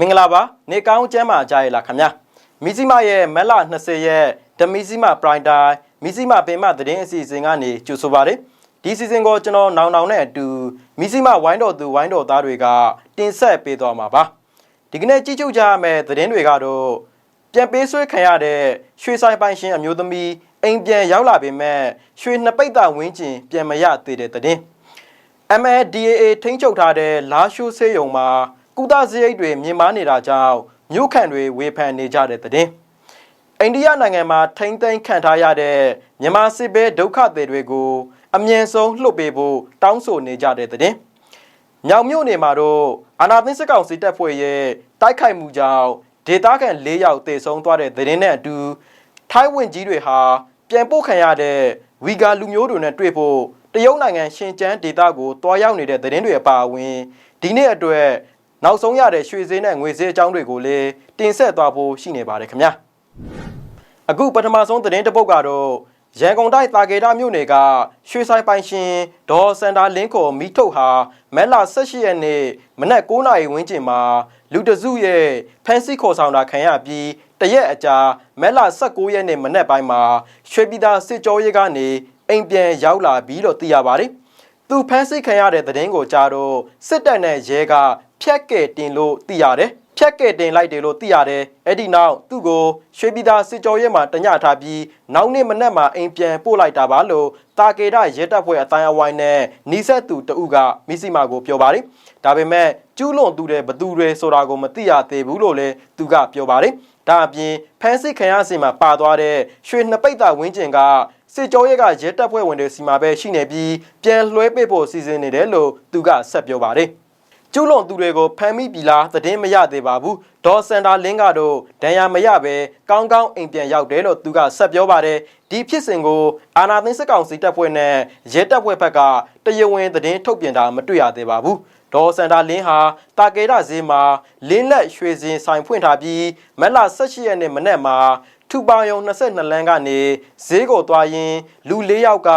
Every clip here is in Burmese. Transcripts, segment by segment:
မင်္ဂလာပါနေကောင်းကျမ်းမာကြရလားခင်ဗျာမီဇီမာရဲ့မက်လာ20ရက်ဒမီဇီမာပရိုင်တိုင်းမီဇီမာပင်မသတင်းအစီအစဉ်ကနေကြိုဆိုပါရစေဒီစီစဉ်ကိုကျွန်တော်နောင်နောင်နဲ့အတူမီဇီမာဝိုင်းတော်သူဝိုင်းတော်သားတွေကတင်ဆက်ပေးသွားမှာပါဒီကနေ့ကြည့်ကြကြရမယ့်သတင်းတွေကတော့ပြန်ပေးဆွဲခံရတဲ့ရွှေဆိုင်ပိုင်ရှင်အမျိုးသမီးအိမ်ပြန်ရောက်လာပေမဲ့ရွှေနှစ်ပိတ်တာဝင်းကျင်ပြန်မရသေးတဲ့သတင်း MLDAA ထိန်းချုပ်ထားတဲ့လာရှိုးဆေးရုံမှာ ကုသစရိတ်တွေမြင့်မားနေတာကြောင့်မြို့ခံတွေဝေဖန်နေကြတဲ့တဲ့။အိန္ဒိယနိုင်ငံမှာထိမ့်သိမ်းခံထားရတဲ့မြန်မာစစ်ဘေးဒုက္ခသည်တွေကိုအမြင့်ဆုံးလှုပ်ပေးဖို့တောင်းဆိုနေကြတဲ့တဲ့။မြောင်မြို့နယ်မှာတော့အာနာသိန်းစစ်ကောင်စီတပ်ဖွဲ့ရဲ့တိုက်ခိုက်မှုကြောင့်ဒေသခံ၄ယောက်သေဆုံးသွားတဲ့တဲ့နဲ့အတူထိုင်းဝင်ကြီးတွေဟာပြန်ပို့ခံရတဲ့ဝီဂါလူမျိုးတွေနဲ့တွေ့ဖို့တရုတ်နိုင်ငံရှင်ကျန်းဒေသကိုတွားရောက်နေတဲ့သတင်းတွေအပါအဝင်ဒီနေ့အတွက် နောက်ဆုံးရတဲ့ရွှေဈေးနဲ့ငွေဈေးအကြောင်းတွေကိုလည်းတင်ဆက်သွားဖို့ရှိနေပါတယ်ခင်ဗျာအခုပထမဆုံးသတင်းတစ်ပုဒ်ကတော့ရန်ကုန်တိုင်းတာကေတာမြို့နယ်ကရွှေဆိုင်ပိုင်ရှင်ဒေါ်စန္ဒာလင်းကိုမီထုတ်ဟာမက်လာ18ရက်နေ့မနက်9:00နာရီဝန်းကျင်မှာလူတစုရဲ့ဖန်စီခေါ်ဆောင်တာခံရပြီးတရက်အကြာမက်လာ19ရက်နေ့မနက်ပိုင်းမှာရွှေပြည်သာစစ်ကြောရေးကနေအိမ်ပြန်ရောက်လာပြီးတော့သိရပါတယ်။သူဖမ်းဆီးခံရတဲ့သတင်းကိုကြားတော့စစ်တပ်နဲ့ရဲက ဖျက်ကဲတင်လို့သိရတယ်။ဖျက်ကဲတင်လိုက်တယ်လို့သိရတယ်။အဲ့ဒီနောက်သူ့ကိုရွှေပြည်သာစစ်ကြောရဲမှာတညထားပြီးနောက်နေ့မနက်မှာအိမ်ပြန်ပို့လိုက်တာပါလို့တာကေဒရဲတပ်ဖွဲ့အတိုင်းအဝိုင်းနဲ့နီးစပ်သူတဦးကမိစီမာကိုပြောပါတယ်။ဒါပေမဲ့ကျူးလွန်သူတဲ့ဘသူတွေဆိုတာကိုမသိရသေးဘူးလို့လည်းသူကပြောပါတယ်။ဒါအပြင်ဖမ်းဆီးခံရစဉ်မှာပါသွားတဲ့ရွှေနှစ်ပိတ်တာဝင်းကျင်ကစစ်ကြောရဲကရဲတပ်ဖွဲ့ဝင်တွေစီမှာပဲရှိနေပြီးပြန်လွှဲပေးဖို့စီစဉ်နေတယ်လို့သူကဆက်ပြောပါတယ်။ ကျူးလွန်သူတွေကိုဖမ်းမိပြီလားသတင်းမရသေးပါဘူး။ဒေါ်စန်တာလင်းကတော့ဒဏ်ရာမရပဲကောင်းကောင်းအိမ်ပြန်ရောက်တယ်လို့သူကဆက်ပြောပါတယ်။ဒီဖြစ်စဉ်ကိုအာနာသိန်းစစ်ကောင်စီတပ်ဖွဲ့နဲ့ရဲတပ်ဖွဲ့ဘက်ကတရားဝင်သတင်းထုတ်ပြန်တာမတွေ့ရသေးပါဘူး။ဒေါ်စန်တာလင်းဟာတာကေရဈေးမှာလင်းလက်ရွှေစင်ဆိုင်ဖွင့်ထားပြီးမက်လာ18ရက်နေ့မနေ့မှာထူပါယုံ22လမ်းကနေဈေးကိုသွားရင်းလူ၄ယောက်က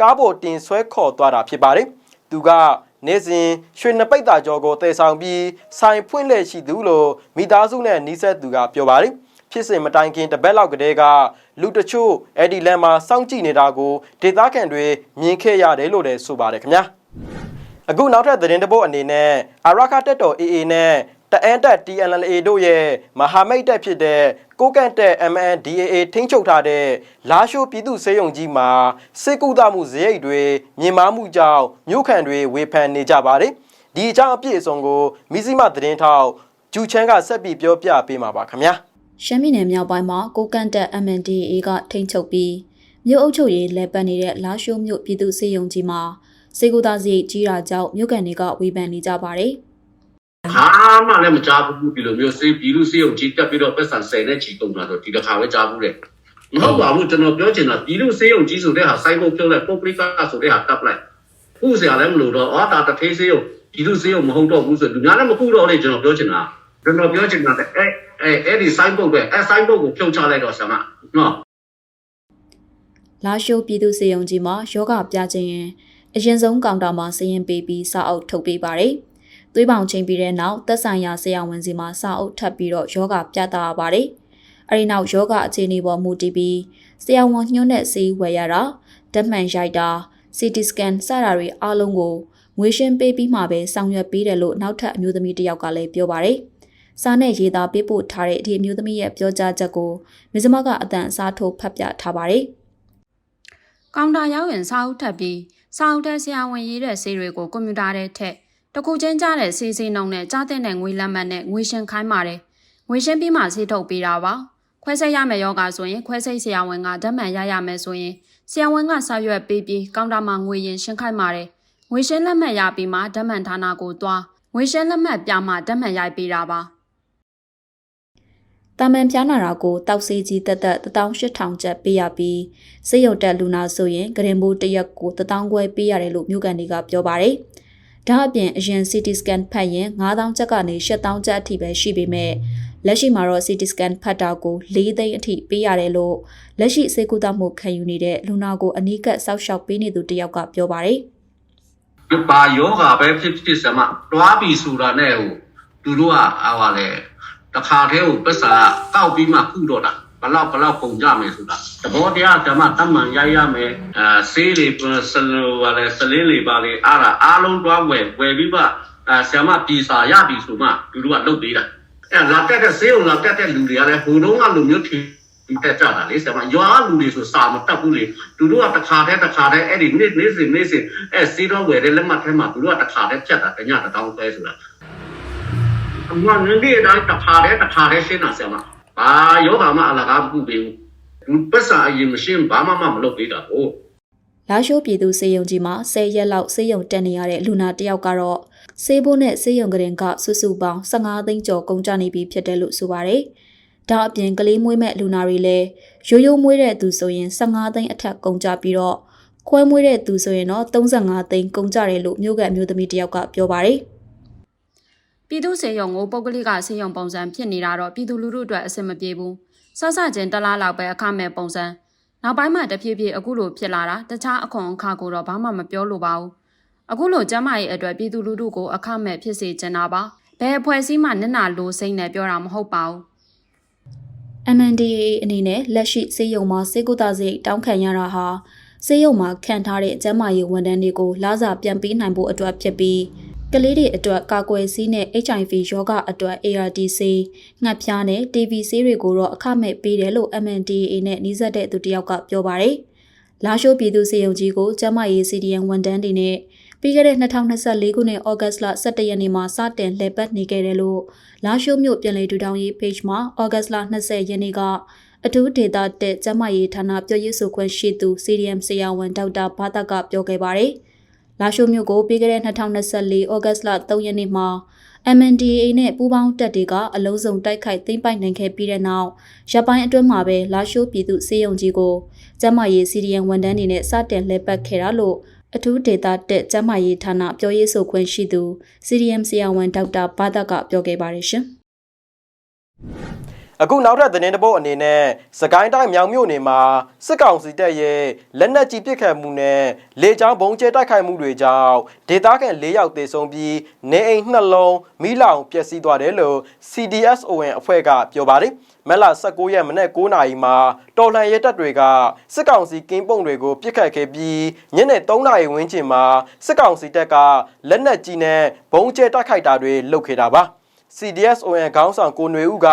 ကားပေါ်တင်ဆွဲခေါ်သွားတာဖြစ်ပါတယ်။သူက နေ့စဉ်ရွှေနှစ်ပိတ်တာကျော်ကိုတည်ဆောင်ပြီးဆိုင်ဖွင့်လှစ်ရှိသူလို့မိသားစုနဲ့နီးစပ်သူကပြောပါတယ်။ဖြစ်စဉ်မတိုင်ခင်တပတ်လောက်ကတည်းကလူတချို့အဲ့ဒီလမ်းမှာစောင့်ကြည့်နေတာကိုဒေသခံတွေမြင်ခဲ့ရတယ်လို့လည်းဆိုပါတယ်ခင်ဗျာ။အခုနောက်ထပ်သတင်းတစ်ပုဒ်အနေနဲ့အာရခတက်တော် AA နဲ့ တအန်တက် TNLA တို့ရဲ့မဟာမိတ်တပ်ဖြစ်တဲ့ကိုကန့်တက် MNDAA ထိန်းချုပ်ထားတဲ့လာရှိုးပြည်သူ့စေယုံကြီးမှာစစ်ကူတမှုဇရိတ်တွေမြင်မာမှုကြောင့်မြို့ခံတွေဝေဖန်နေကြပါတယ်။ဒီအကြောင်းအပြည့်အစုံကိုမိစိမသတင်းထောက်ဂျူချန်းကဆက်ပြီးပြောပြပေးမှာပါခင်ဗျာ။ရှမ်းပြည်နယ်မြောက်ပိုင်းမှာကိုကန့်တက် MNDAA ကထိန်းချုပ်ပြီးမြို့အုပ်ချုပ်ရေးလဲပတ်နေတဲ့လာရှိုးမြို့ပြည်သူ့စေယုံကြီးမှာစေကူသားစီကြီးတာကြောင့်မြို့ကန်တွေကဝေဖန်နေကြပါတယ် ဘာမှလည်းမကြားဘူးဒီလိုမျိုးစေးပြည်လူစေးကိုကြီးတက်ပြီးတော့ပတ်စံဆယ်နဲ့ချီတုံတာတော့ဒီတစ်ခါပဲကြားဘူးလေမဟုတ်ပါဘူးကျွန်တော်ပြောချင်တာပြည်လူစေးုံကြီးဆိုတဲ့ဟာစိုက်ဖို့ပြုတ်လိုက်ပုတ်ပလိကဆိုတဲ့ဟာတပ်လိုက်ခုစရာလည်းမလို့တော့အော်ဒါတထေးစေးကိုပြည်လူစေးကိုမဟုတ်တော့ဘူးဆိုလူများလည်းမခုတော့လေကျွန်တော်ပြောချင်တာကျွန်တော်ပြောချင်တာအဲအဲအဲ့ဒီစိုက်ဖို့ပဲအဲစိုက်ဖို့ကိုဖြုတ်ချလိုက်တော့ဆရာမနော်။လာရှိုးပြည်သူ့စေယုံကြီးမှာယောဂပြခြင်းရင်အရင်ဆုံးကောင်တာမှာစရင်ပေးပြီးစာအုပ်ထုတ်ပေးပါတယ်။ သွေးပေါင်ချိန်ပြီးတဲ့နောက်သက်ဆိုင်ရာဆရာဝန်စီမှာစာအုပ်ထပ်ပြီးတော့ယောဂပြတာရပါတယ်။အဲဒီနောက်ယောဂအခြေအနေပေါ်မူတည်ပြီးဆရာဝန်ညွှန်းတဲ့ဆေးဝယ်ရတာဓာတ်မှန်ရိုက်တာ CT scan စတာတွေအားလုံးကိုငွေရှင်းပေးပြီးမှပဲဆောင်ရွက်ပေးတယ်လို့နောက်ထပ်အမျိုးသမီးတစ်ယောက်ကလည်းပြောပါတယ်။စာနဲ့ရေးသားပေးပို့ထားတဲ့ဒီအမျိုးသမီးရဲ့ပြောကြားချက်ကိုမဇ္ဈမကအတန်အစားထိုးဖတ်ပြထားပါတယ်။ကောင်တာရောက်ရင်စာအုပ်ထပ်ပြီးစာအုပ်ထဲဆရာဝန်ရေးတဲ့ဆေးတွေကိုကွန်ပျူတာထဲထည့် တကူချင်းကြားတဲ့ဆေးဆေးနှုံနဲ့ကြားတဲ့နဲ့ငွေလက်မှတ်နဲ့ငွေရှင်းခိုင်းပါတယ်ငွေရှင်းပြီးမှဆေးထုတ်ပေးတာပါခွဲစိတ်ရမယ်ယောဂဆိုရင်ခွဲစိတ်ဆရာဝန်ကဓာတ်မှန်ရရမယ်ဆိုရင်ဆရာဝန်ကစာရွက်ပေးပြီးကောင်တာမှာငွေရင်ရှင်းခိုင်းပါတယ်ငွေရှင်းလက်မှတ်ရပြီးမှဓာတ်မှန်ဌာနကိုသွားငွေရှင်းလက်မှတ်ပြမှဓာတ်မှန်ရိုက်ပေးတာပါတာမန်ပြားနာတာကိုတောက်ဆေးကြီးတက်တက်18000ကျပ်ပေးရပြီးစေရုပ်တက်လူနာဆိုရင်ဂရင်ဘိုးတစ်ရက်ကို1000ခွဲပေးရတယ်လို့မြို့ကန်တွေကပြောပါတယ်။ ဒါအပြင်အရင် CT scan ဖတ်ရင်9000ကျပ်ကနေ8000ကျပ်အထိပဲရှိပေမဲ့လက်ရှိမှာတော့ CT scan ဖတ်တာကို4သိန်းအထိပေးရတယ်လို့လက်ရှိစေကူတမှုခံယူနေတဲ့လူနာကိုအနီးကပ်စောက်ရှောက်ပေးနေသူတစ်ယောက်ကပြောပါတယ်။ဘာယောဂါပဲဖြစ်ဖြစ်ဆရာမတွားပြီဆိုတာနဲ့ဟိုဒသူတို့ကဟာပါလေတခါတည်းကိုပတ်စာကောက်ပြီးမှခုတော့တာ ဘလောက်ဘလောက်ပုံကြမယ်ဆိုတာသဘောတရားဓမ္မတမန်ရရမယ်အဲဆေးလေးဆလိုပါလေဆလင်းလေးပါလေအားလားအားလုံးတွားဝယ်ဝယ်ပြီးမှအဲဆ iam ပြည်စာရပြီဆိုမှသူတို့ကလုပ်ပေးတာအဲလာတက်တဲ့ဆေးုံလာတက်တဲ့လူတွေကလည်းဟိုတုန်းကလူမျိုးထင်တက်ကြတာလေဆ iam ရွာလူတွေဆိုစာမတက်ဘူးလေသူတို့ကတခါတည်းတခါတည်းအဲ့ဒီနေ့နေ့စဉ်နေ့စဉ်အဲဆေးတော့ဝယ်တဲ့လက်မှတ်ထဲမှာသူတို့ကတခါတည်းဖြတ်တာတညတစ်တောင်းပဲဆိုတာအမှန်နဲ့ဒီတိုင်းတစ်ခါတည်းတစ်ခါတည်းရှင်းတာဆရာမ ဘာယောဂမှအလကားမပြုပေးဘူးပတ်စာအရင်မရှင်းဘာမှမလုပ်ပေးတာဟုတ်လာရှိုးပြည်သူစေယုံကြီးမှာ10ရက်လောက်စေယုံတက်နေရတဲ့လူနာတစ်ယောက်ကတော့စေဘိုးနဲ့စေယုံကရင်ကစုစုပေါင်း15သိန်းကျော်ကုန်ကျနေပြီဖြစ်တယ်လို့ဆိုပါတယ်။ဒါအပြင်ကလေးမွေးမဲ့လူနာတွေလည်းရိုးရိုးမွေးတဲ့သူဆိုရင်15သိန်းအထက်ကုန်ကျပြီးတော့ခွဲမွေးတဲ့သူဆိုရင်တော့35သိန်းကုန်ကျတယ်လို့မြို့ကအမျိုးသမီးတစ်ယောက်ကပြောပါတယ်။ ပြည်သူစေယုံကိုပုဂ္ဂလိကစေယုံပုံစံဖြစ်နေတာတော့ပြည်သူလူထုအတွက်အဆင်မပြေဘူး။ဆဆချင်းတစ်လားလောက်ပဲအခမဲ့ပုံစံ။နောက်ပိုင်းမှာတဖြည်းဖြည်းအခုလိုဖြစ်လာတာတခြားအခွန်အခါကိုတော့ဘာမှမပြောလိုပါဘူး။အခုလိုကျမ်းမာရေးအတွက်ပြည်သူလူထုကိုအခမဲ့ဖြစ်စေချင်တာပါ။ဘယ်အဖွဲ့အစည်းမှနစ်နာလိုစိမ့်နဲ့ပြောတာမဟုတ်ပါဘူး။ MNDAA အနေနဲ့လက်ရှိစေယုံမှာစေကုသစိတ်တောင်းခံရတာဟာစေယုံမှာခံထားတဲ့ကျန်းမာရေးဝန်ထမ်းတွေကိုလာစာပြန်ပေးနိုင်ဖို့အတွက်ဖြစ်ပြီး ကလေးတွေအတွက်ကာကွယ်ဆေးနဲ့ HIV ရောဂါအတွက် ART ဆေးငှက်ဖျားနဲ့ TB ဆေးတွေကိုတော့အခမဲ့ပေးတယ်လို့ MNDAA နဲ့နှိစက်တဲ့သူတစ်ယောက်ကပြောပါတယ်။လာရှိုးပြည်သူစေယုံကြီးကိုကျန်းမာရေး CDN ဝန်ထမ်းတွေနဲ့ပြီးခဲ့တဲ့2024ခုနှစ်ဩဂတ်စ်လ17ရက်နေ့မှာစတင်လှည့်ပတ်နေခဲ့တယ်လို့လာရှိုးမြို့ပြည်လေထူထောင်ရေး page မှာဩဂတ်စ်လ20ရက်နေ့ကအထူးဒေတာတက်ကျန်းမာရေးဌာနပြောရေးဆိုခွင့်ရှိသူ CDM ဆရာဝန်ဒေါက်တာဘာသကပြောခဲ့ပါတယ်။ လာရှိုးမြို့ကိုပြီးခဲ့တဲ့2024ဩဂတ်စ်လ3ရက်နေ့မှာ MNDAA နဲ့ပူးပေါင်းတပ်တွေကအလုံးစုံတိုက်ခိုက်သိမ်းပိုက်နိုင်ခဲ့ပြီးတဲ့နောက်ရပ်ပိုင်းအတွင်းမှာပဲလာရှိုးပြည်သူစေယုံကြီးကိုကျန်းမာရေး CDN ဝန်ထမ်းတွေနဲ့စတင်လှည့်ပတ်ခဲ့တာလို့အထူးဒေတာတက်ကျန်းမာရေးဌာနပြောရေးဆိုခွင့်ရှိသူ CDM ဆရာဝန်ဒေါက်တာဘာသကပြောခဲ့ပါတယ်ရှင်။ အခုနောက်ထပ်သတင်းတစ်ပုဒ်အနေနဲ့စကိုင်းတိုင်းမြောင်မြို့နယ်မှာစစ်ကောင်စီတပ်ရဲ့လက်နက်ကြီးပစ်ခတ်မှုနဲ့လေကြောင်းဘုံကျဲတိုက်ခိုက်မှုတွေကြောင့်ဒေသခံ၄ယောက်သေဆုံးပြီးနေအိမ်နှလုံးမိလောင်ပျက်စီးသွားတယ်လို့ CDSON အဖွဲ့ကပြောပါတယ်မက်လာ19ရက်မနေ့9နာရီမှာတော်လှန်ရဲတပ်တွေကစစ်ကောင်စီကင်းပုံတွေကိုပစ်ခတ်ခဲ့ပြီးညနေ3နာရီဝန်းကျင်မှာစစ်ကောင်စီတပ်ကလက်နက်ကြီးနဲ့ဘုံကျဲတိုက်ခိုက်တာတွေလုပ်ခဲ့တာပါ CDSON ခေါင်းဆောင်ကိုຫນွေဦးက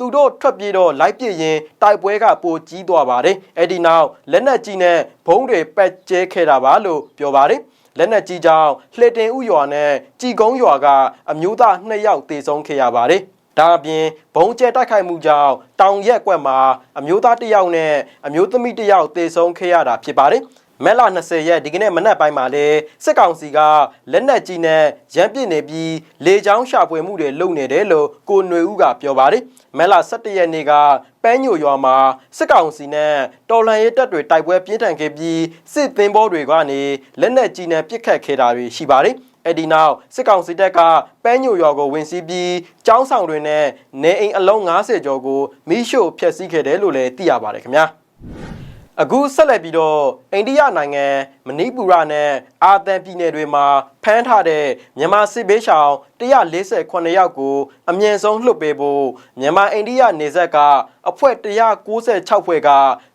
သူတို့ထွက်ပြေးတော့လိုက်ပြစ်ရင်တိုက်ပွဲကပိုကြီးသွားပါတယ်။အဲ့ဒီနောက်လက်နက်ကြီးနဲ့ဘုံတွေပက်ကျဲခဲ့တာပါလို့ပြောပါတယ်။လက်နက်ကြီးကြောင့်လှေတင်ဥရွာနဲ့ကြည်ကုန်းရွာကအမျိုးသား2ယောက်သေဆုံးခဲ့ရပါတယ်။ဒါအပြင်ဘုံကျဲတိုက်ခိုက်မှုကြောင့်တောင်ရက်ကွက်မှာအမျိုးသားတစ်ယောက်နဲ့အမျိုးသမီးတစ်ယောက်သေဆုံးခဲ့ရတာဖြစ်ပါတယ်။ မဲလာ20ရက်ဒီကနေ့မနက်ပိုင်းမှာလေစစ်ကောင်စီကလက်နက်ကြီးနဲ့ရမ်းပစ်နေပြီးလေကြောင်းရှာဖွေမှုတွေလုပ်နေတယ်လို့ကိုຫນွေဦးကပြောပါတယ်မဲလာ17ရက်နေ့ကပန်းညိုရွာမှာစစ်ကောင်စီနဲ့တော်လှန်ရေးတပ်တွေတိုက်ပွဲပြင်းထန်ခဲ့ပြီးစစ်သင်းဘောတွေကနေလက်နက်ကြီးနဲ့ပစ်ခတ်ခဲ့တာတွေရှိပါတယ်အဲ့ဒီနောက်စစ်ကောင်စီတပ်ကပန်းညိုရွာကိုဝင်စီးပြီးចောင်းဆောင်တွေနဲ့နေအိမ်အလုံး90ကျော်ကိုမိရှို့ဖျက်ဆီးခဲ့တယ်လို့လည်းသိရပါတယ်ခင်ဗျာ အခုဆက်လက်ပြီးတော့အိန္ဒိယနိုင်ငံမဏိပူရနဲ့အာသန်ပြည်နယ်တွေမှာဖမ်းထားတဲ့မြန်မာစစ်ဘေးရှောင်148ယောက်ကိုအမြင့်ဆုံးလွှတ်ပေးဖို့မြန်မာအိန္ဒိယနေဆက်ကအဖွဲ့196ဖွဲ့က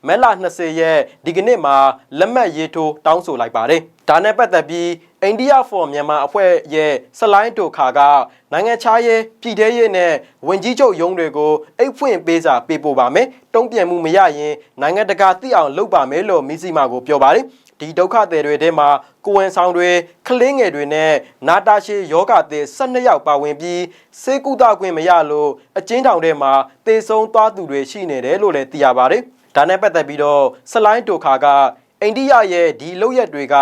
မက်လာ20ရက်ဒီကနေ့မှာလက်မှတ်ရေးထိုးတောင်းဆိုလိုက်ပါတယ်။ဒါနဲ့ပတ်သက်ပြီး အိန္ဒိယ for မြန်မာအဖွဲ့ရဲ့ဆလိုင်းတိုခါကနိုင်ငံခြားရေးပြည်ထရေးနဲ့ဝင်ကြီးချုပ်ရုံးတွေကိုအိတ်ဖွင့်ပေးစာပေးပို့ပါမယ်။တုံ့ပြန်မှုမရရင်နိုင်ငံတကာသိအောင်လုပ်ပါမယ်လို့မီစီမာကိုပြောပါတယ်။ဒီဒုက္ခသည်တွေထဲမှာကိုဝန်ဆောင်တွေကလင်းငယ်တွေနဲ့နာတာရှည်ယောဂသည်12ယောက်ပါဝင်ပြီးစေကုသခွင့်မရလို့အကျဉ်းထောင်ထဲမှာတေဆုံးသွားသူတွေရှိနေတယ်လို့လည်းသိရပါတယ်။ဒါနဲ့ပတ်သက်ပြီးတော့ဆလိုင်းတိုခါက အိန္ဒိယရဲ့ဒီလောက်ရက်တွေက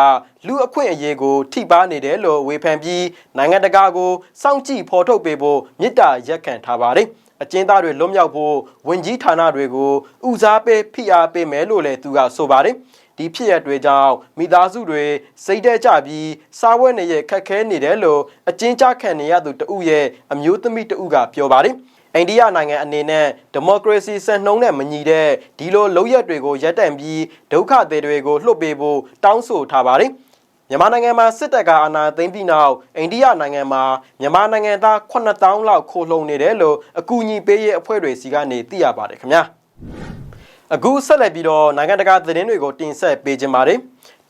လူအခွင့်အရေးကို ထိပါနေတယ်လို့ဝေဖန်ပြီးနိုင်ငံတကာကိုစောင့်ကြည့်ဖော်ထုတ်ပေးဖို့မြစ်တာရက်ခံထားပါတယ်။အကျဉ်းသားတွေလွတ်မြောက်ဖို့ဝင်ကြီးဌာနတွေကိုဥစားပေးဖိအားပေးမယ်လို့လည်းသူကဆိုပါတယ်။ဒီဖြစ်ရတွေကြောင့်မိသားစုတွေစိတ်တက်ကြပြီးစားဝဲနေရခက်ခဲနေတယ်လို့အကျဉ်းချခံနေရသူတဦးရဲ့အမျိုးသမီးတဦးကပြောပါတယ်။ အိန္ဒိယနိုင်ငံအနေနဲ့ဒီမိုကရေစီစံနှုန်းနဲ့မညီတဲ့ဒီလိုလုံရက်တွေကိုရပ်တန့်ပြီးဒုက္ခသည်တွေကိုလွှတ်ပေးဖို့တောင်းဆိုထားပါတယ်။မြန်မာနိုင်ငံမှာစစ်တပ်ကအာဏာသိမ်းပြီးနောက်အိန္ဒိယနိုင်ငံမှာမြန်မာနိုင်ငံသား9000လောက်ခိုလှုံနေတယ်လို့အကူအညီပေးရေးအဖွဲ့တွေစီကနေသိရပါတယ်ခင်ဗျာအခုဆက်လက်ပြီးတော့နိုင်ငံတကာသတင်းတွေကိုတင်ဆက်ပေးခြင်းပါတယ်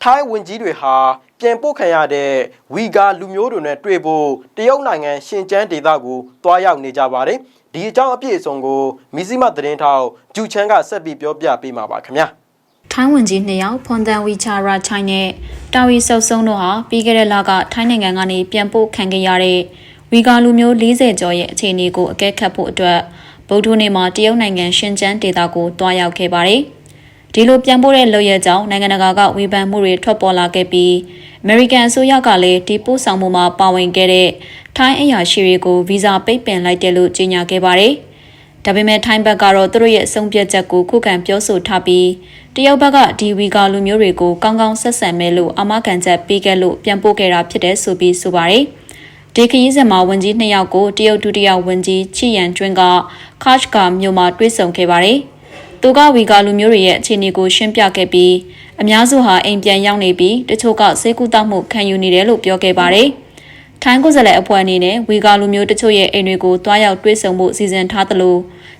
ထိုင်းဝန်ကြီးတွေဟာပြန်ပို့ခံရတဲ့ဝီဂါလူမျိုးတွေနဲ့တွေ့ဖို့တရုတ်နိုင်ငံရှင်ကျန်းဒေသကိုတွားရောက်နေကြပါတယ် ဒီအကြောင်းအပြည့်အစုံကိုမီဇီမသတင်းထောက်ဂျူချန်ကဆက်ပြီးပြောပြပေးမှာပါခင်ဗျာထိုင်းဝန်ကြီးနှစ်ယောက်ဖွန်တန်ဝီချာရာချိုင်းနဲ့တာဝီဆုပ်ဆုံးတို့ဟာပြီးခဲ့တဲ့လကထိုင်းနိုင်ငံကနေပြန်ပို့ခံခဲ့ရတဲ့ဝီဂါလူမျိုး40ကျော်ရဲ့အခြေအနေကိုအကဲခတ်ဖို့အတွက်ဗုဒ္ဓနေ့မှာတရုတ်နိုင်ငံရှင်ကျန်းဒေသကိုတွားရောက်ခဲ့ပါတယ်။ဒီလိုပြန်ပို့တဲ့လုပ်ရကြောင်းနိုင်ငံတကာကဝေဖန်မှုတွေထွက်ပေါ်လာခဲ့ပြီး အမေရိကန်အစိုးရကလည်းဒီပို့ဆောင်မှုမှာပါဝင်ခဲ့တဲ့ထိုင်းအရာရှိတွေကိုဗီဇာပိတ်ပင်လိုက်တယ်လို့ကြေညာခဲ့ပါတယ်။ဒါပေမဲ့ထိုင်းဘက်ကတော့သူတို့ရဲ့အဆုံးဖြတ်ချက်ကိုခုခံပြောဆိုထားပြီးတရုတ်ဘက်ကဒီဝီဂါလူမျိုးတွေကိုကောင်းကောင်းဆက်ဆံမယ်လို့အမကန်ချက်ပေးခဲ့လို့ပြန်ပို့ခဲ့တာဖြစ်တဲ့ဆိုပြီးဆိုပါတယ်။ဒီခရီးစဉ်မှာဝန်ကြီးနှစ်ယောက်ကိုတရုတ်ဒုတိယဝန်ကြီးချီယန်ကျွန်းကခါချ်ကာမြို့မှာတွေ့ဆုံခဲ့ပါတယ်။ သူကဝီဂါလူမျိုးတွေရဲ့အခြေအနေကိုရှင်းပြခဲ့ပြီးအများစုဟာအိမ်ပြန်ရောက်နေပြီးတချို့ကစေကူတောက်မှုခံယူနေတယ်လို့ပြောခဲ့ပါတယ်။ထိုင်းကိုယ်စားလှယ်အဖွဲ့အနေနဲ့ဝီဂါလူမျိုးတချို့ရဲ့အိမ်တွေကိုတွားရောက်တွေ့ဆုံမှုစီစဉ်ထားသလို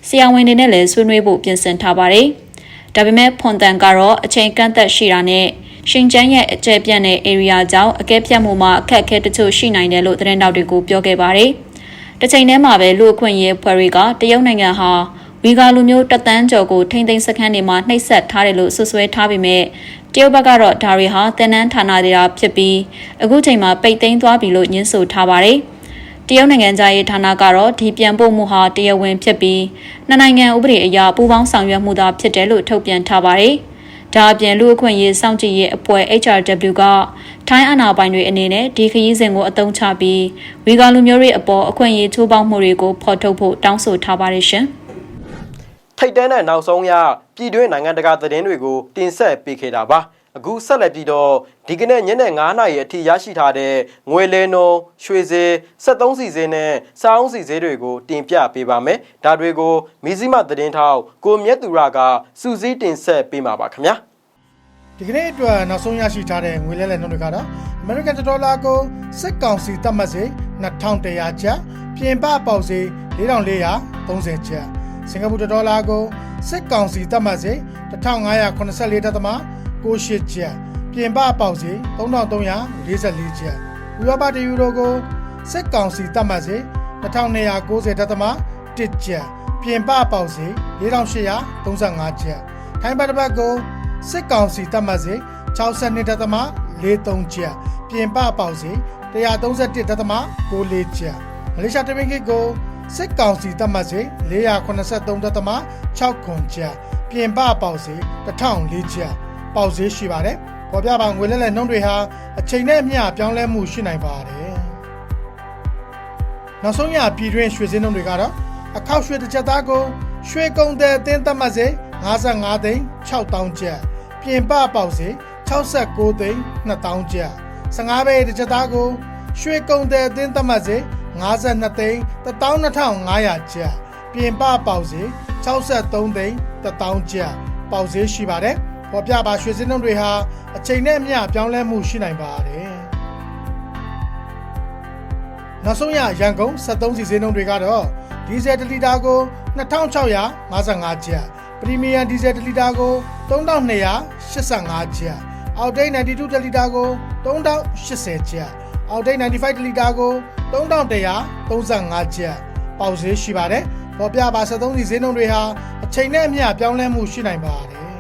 ဆရာဝန်တွေနဲ့လည်းဆွေးနွေးဖို့ပြင်ဆင်ထားပါတယ်။ဒါပေမဲ့ဖွန်တန်ကတော့အချိန်ကန့်သက်ရှိတာနဲ့ရှင်ကျန်းရဲ့အကျယ်ပြန့်တဲ့ area ကြောင့်အကဲဖြတ်မှုမှာအခက်အခဲတချို့ရှိနိုင်တယ်လို့သတင်းတောက်တွေကိုပြောခဲ့ပါတယ်။တစ်ချိန်တည်းမှာပဲလူအခွင့်အရေးဖွဲ့တွေကတရုတ်နိုင်ငံဟာ ဝီဂါလူမျိုးတသန်းကျော်ကိုထိမ့်သိမ်းစခန်းတွေမှာနှိပ်စက်ထားတယ်လို့ဆွဆွဲထားပေမဲ့တရုတ်ဘက်ကတော့ဒါတွေဟာတန်နန်းဌာနတွေတာဖြစ်ပြီးအခုချိန်မှာပိတ်သိမ်းသွားပြီလို့ညှင်းဆိုထားပါတယ်။တရုတ်နိုင်ငံသားရေးဌာနကတော့ဒီပြန်ပို့မှုဟာတရားဝင်ဖြစ်ပြီးနှစ်နိုင်ငံဥပဒေအရပူးပေါင်းဆောင်ရွက်မှုသာဖြစ်တယ်လို့ထုတ်ပြန်ထားပါတယ်။ဒါအပြင်လူအခွင့်အရေးစောင့်ကြည့်ရေးအဖွဲ့ HRW ကထိုင်းအာဏာပိုင်တွေအနေနဲ့ဒီခရီးစဉ်ကိုအသုံးချပြီးဝီဂါလူမျိုးတွေအပေါ်အခွင့်အရေးချိုးဖောက်မှုတွေကိုဖော်ထုတ်ဖို့တောင်းဆိုထားပါတယ်ရှင်။ ထိတ်တန်းတဲ့နောက်ဆုံးရပြည်တွင်းနိုင်ငံတကာသတင်းတွေကိုတင်ဆက်ပေးခဲ့တာပါအခုဆက်လက်ပြီးတော့ဒီကနေ့ညနေ9:00နာရီအထိရရှိထားတဲ့ငွေလဲနှုန်းရွှေစည်း73စီစည်းနဲ့စောင်းစီစည်းတွေကိုတင်ပြပေးပါမယ်ဒါတွေကိုမီဇီမသတင်းထောက်ကိုမြတ်သူရကစူးစီးတင်ဆက်ပေးမှာပါခင်ဗျာဒီကနေ့အတွက်နောက်ဆုံးရရှိထားတဲ့ငွေလဲလှယ်နှုန်းတွေကတော့ American Dollar ကိုစစ်ကောင်စီသတ်မှတ်စေ2100ကျပ်ပြင်ပပေါက်စေ4430ကျပ် စင်ကာပူဒေါ်လာကိုစစ်ကောင်စီသတ်မှတ်စေ1584.68ကျပ်ပြင်ပပေါက်စေ3344ကျပ်ဥရောပတယူရိုကိုစစ်ကောင်စီသတ်မှတ်စေ2290.1ကျပ်ပြင်ပပေါက်စေ4835ကျပ်ထိုင်းဘတ်တစ်ဘတ်ကိုစစ်ကောင်စီတပ်မှတ်စေ62.43ကျပ်ပြင်ပပေါက်စေ131.94ကျပ်မလေးရှားတမင်ကိတ်ကို စစ်ကောင်စီတပ်မှတ်စေ483.6ခွန်ကျပ်ပြင်ပပေါက်စေ1004ကျပ်ပေါက်စေရှိပါတယ်ပေါ်ပြပါငွေလဲလဲနှုန်းတွေဟာအချိန်နဲ့အမျှပြောင်းလဲမှုရှိနိုင်ပါတယ်နောက်ဆုံးရပြည်တွင်းရွှေစင်းနှုန်းတွေကတော့အခောက်ရွှေတစ်ချက်သားကိုရွှေကုံတဲ့အသင်းသတ်မှတ်စေ55သိန်း6000ကျပ်ပြင်ပပေါက်စေ69သိန်း2000ကျပ်15ပဲတစ်ချက်သားကိုရွှေကုံတဲ့အသင်းသတ်မှတ်စေ 52သိန်း12500ကျပ်ပြင်ပပေါက်စေ63သိန်း1000ကျပ်ပေါက်စေရှိပါတယ်ပေါ်ပြပါရွှေစင်းနှုန်းတွေဟာအချိန်နဲ့အမျှပြောင်းလဲမှုရှိနိုင်ပါတယ်နောက်ဆုံးရရန်ကုန်73စီစင်းနှုန်းတွေကတော့ဒီဇယ်1လီတာကို2655ကျပ်ပရီမီယံဒီဇယ်1လီတာကို3285ကျပ်အောက်တိတ်92တလီတာကို3080ကျပ်အောက်တိတ်95တလီတာကို 3135ကျပ်ပေါက်ဈေးရှိပါတယ်ပေါ်ပြပါ73စီဈေးနှုန်းတွေဟာအချိန်နဲ့အမျှပြောင်းလဲမှုရှိနိုင်ပါတယ်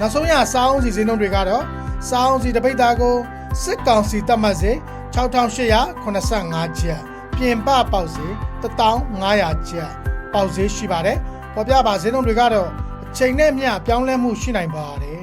နောက်ဆုံးရစားအုံးစီဈေးနှုန်းတွေကတော့စားအုံးစီတစ်ပိတ်သားကိုစစ်ကောင်စီတတ်မှတ်စေ6885ကျပ်ပြင်ပပေါက်စေ1500ကျပ်ပေါက်ဈေးရှိပါတယ်ပေါ်ပြပါဈေးနှုန်းတွေကတော့အချိန်နဲ့မျှပြောင်းလဲမှုရှိနိုင်ပါတယ်